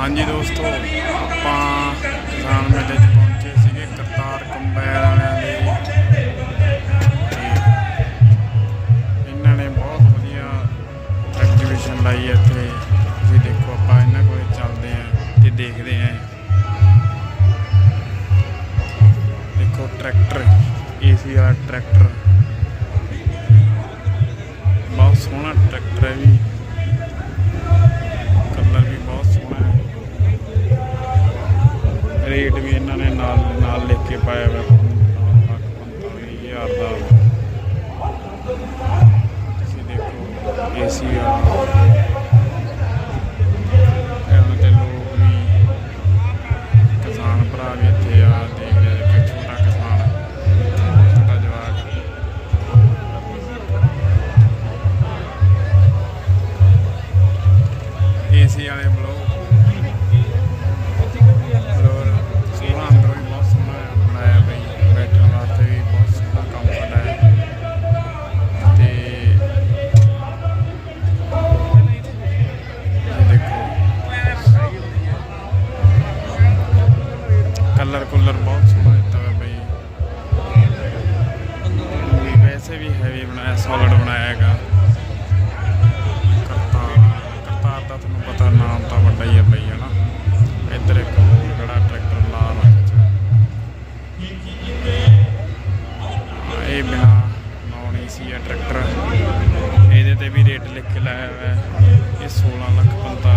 ਹਾਂਜੀ ਦੋਸਤੋ, ਆਪਾਂ ਕਿਸਾਨ ਮੇਲੇ 'ਚ ਪਹੁੰਚੇ ਸੀਗੇ ਕਰਤਾਰ ਕੰਬੈਰ ਵਾਲਿਆਂ ਦੇ। ਇਹਨਾਂ ਨੇ ਬਹੁਤ ਵਧੀਆ ਐਗਜੀਬਿਸ਼ਨ ਲਾਈ ਹੈ ਇੱਥੇ। ਤੁਸੀਂ ਦੇਖੋ, ਆਪਾਂ ਇਹਨਾਂ ਕੋਲੇ ਚੱਲਦੇ ਆਂ ਤੇ ਦੇਖਦੇ ਆਂ ਦੇਖੋ, ਟਰੈਕਟਰ, ਏਸੀ ਵਾਲਾ ਟਰੈਕਟਰ। ਰੇਟ ਵੀ ਇਹਨਾਂ ਨੇ ਨਾਲ ਨਾਲ ਲਿਖ ਕੇ ਪਾਇਆ ਹੋਇਆ 9,45,000 ਦਾ। ਤੁਸੀਂ ਦੇਖੋ ਏਸੀ ਆ ਇਹਨਾਂ ਦੇ ਲੋਕ ਵੀ ਕਿਸਾਨ ਭਰਾ ਵੀ ਇੱਥੇ ਆ ਦੇਖ ਰਹੇ ਕਿ ਛੋਟਾ ਕਿਸਾਨ ਛੋਟਾ ਜਵਾਕ। ਏਸੀ ਵਾਲੇ ਬਲੋ ਕਲਰ ਕੁਲਰ ਬਹੁਤ ਸੋਹਣਾ ਦਿੱਤਾ ਹੋਇਆ ਬਈ। ਵੀ ਵੈਸੇ ਵੀ ਹੈਵੀ ਬਣਾਇਆ ਸੋਲਿਡ ਬਣਾਇਆ ਹੈਗਾ। ਕਰਤਾਰ ਦਾ ਤੁਹਾਨੂੰ ਪਤਾ ਨਾਮ ਤਾਂ ਵੱਡਾ ਹੀ ਹੈ ਬਈ ਹਨਾ ਇੱਧਰ ਇੱਕ ਹੋਰ ਕਿਹੜਾ ਟਰੈਕਟਰ ਲਾਲ ਰੰਗ ਇਹ ਬਿਨਾ ਨੌਣੀ ਸੀ ਇਹ ਟਰੈਕਟਰ ਇਹਦੇ ਤੇ ਵੀ ਰੇਟ ਲਿਖ ਕੇ ਲਾਇਆ ਹੋਇਆ। ਇਹ 16 ਲੱਖ 45